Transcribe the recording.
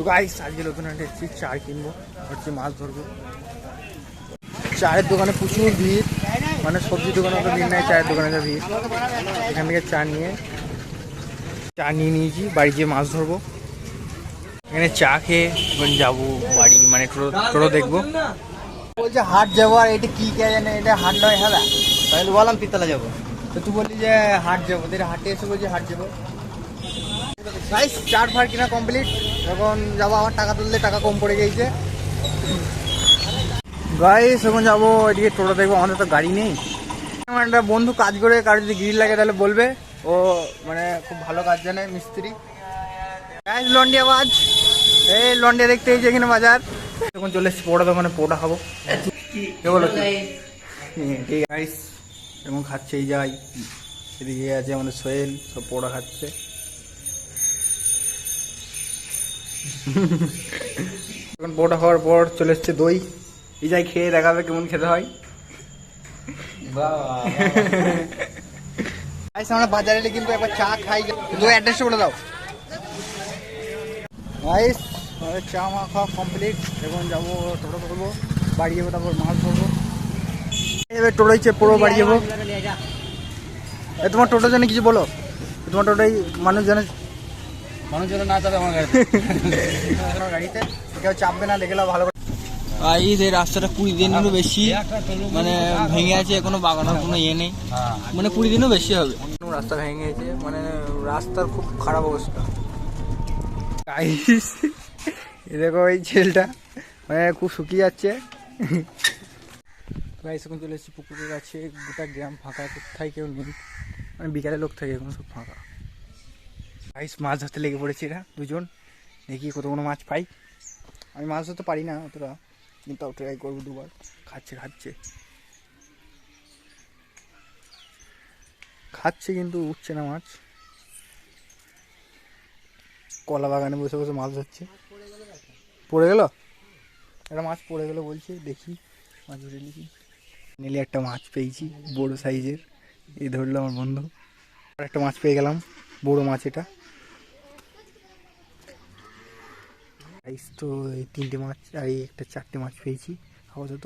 তো গাইস আজকে নতুন একটা এসেছি, চার কিনবো হচ্ছে মাছ ধরবো। চায়ের দোকানে প্রচুর ভিড় মানে সবজি দোকানে তো ভিড় নাই, চায়ের দোকানে যা ভিড়। এখান থেকে চা নিয়ে চা নিয়ে নিয়েছি, বাড়ি গিয়ে মাছ ধরবো। এখানে চা খেয়ে যাব বাড়ি মানে টোটো দেখব। বলছে হাট যাব, আর এটা কি কে জানে, এটা হাট নয় হ্যাঁ তাহলে বললাম তিতলা যাব। তো তুই বললি যে হাট যাব তোর হাটে এসে বলছি হাট যাব। চার ফার কিনা কমপ্লিট এখন যাব, আমার টাকা তুললে টাকা কম পড়ে গেছে। গাইস এখন যাব এদিকে টোটো দেখব, আমাদের তো গাড়ি নেই। আমার একটা বন্ধু কাজ করে, কার যদি গ্রিল লাগে তাহলে বলবে। ও মানে খুব ভালো কাজ জানে, মিস্ত্রি। গাইস লন্ডি আওয়াজ। এই লন্ডি দেখতে যে এখানে বাজার। এখন চলে এসেছি পোড়া দোকানে পোড়া খাব। বলো ঠিক গাইস এবং খাচ্ছে এই যাই। এদিকে আছে আমাদের সোহেল, সব পোড়া খাচ্ছে। এখন পোড়া হওয়ার পর চলে এসছে দই। এই যাই খেয়ে দেখাবে কেমন খেতে হয়। আমরা বাজারে এলে কিন্তু একবার চা খাই। দই অ্যাড্রেসটা বলে দাও। আমাদের চা মা খাওয়া কমপ্লিট এখন যাব, টোটো করব, বাড়ি যাব, তারপর মাছ ধরবো। এবার টোটোই চেপ পড়ব বাড়ি যাব। তোমার টোটো জানে কিছু বলো। তোমার টোটোই মানুষ জানে মানুষ না যাবে আমার গাড়িতে। তোমার গাড়িতে। কেউ চাপবে না দেখে ভালো করে। এই যে রাস্তাটা কুড়ি দিনেরও বেশি মানে ভেঙে আছে কোনো বাগানোর কোনো ইয়ে নেই। মানে কুড়ি দিনও বেশি হবে। রাস্তা ভেঙে গেছে মানে রাস্তার খুব খারাপ অবস্থা। দেখো এই ছেলেটা মানে খুব শুকিয়ে যাচ্ছে। গাইস এখন চলে এসেছি পুকুরের কাছে গোটা গ্রাম ফাঁকা কোথায় কেউ নেই। মানে বিকালে লোক থাকে এখন। সব ফাঁকা। গাইস মাছ ধরতে লেগে পড়েছে এরা, দুজন। দেখি কত কোনো মাছ পাই। আমি মাছ ধরতে পারি না অতটা, কিন্তু তাও ট্রাই করব দুবার। খাচ্ছে খাচ্ছে। খাচ্ছে কিন্তু, উঠছে না মাছ। কলা বাগানে বসে বসে মাছ ধরছে। পড়ে গেল? একটা মাছ পড়ে গেল বলছে, দেখি। মাছ ধরে নিছি নিলে একটা মাছ পেয়েছি, বড় সাইজের এই ধরলো আমার বন্ধু। আর একটা মাছ পেয়ে গেলাম, বড় মাছ এটা। সাইজ তো এই তিনটে মাছ আর এই একটা চারটে মাছ পেয়েছি। আপাতত